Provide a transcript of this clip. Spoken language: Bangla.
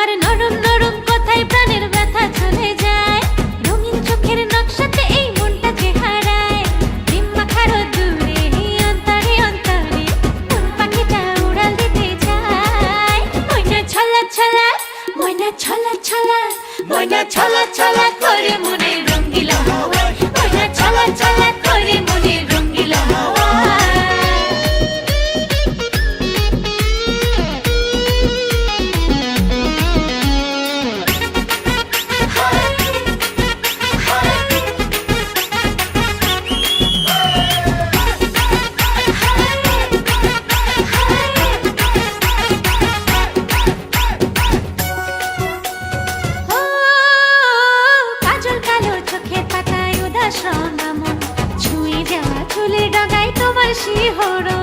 তোমার নরম নরম কথায় প্রাণের ব্যথা চলে যায়। রঙিন চোখের নকশাতে এই মনটাকে হারায়। প্রেম খারো দূরে, অন্তরে অন্তরে মন পাখিটা উড়াল দিতে যায় ময়না ছলা ছলা, ময়না ছলা ছলা, ময়না ছলা ছলা। শিহরণ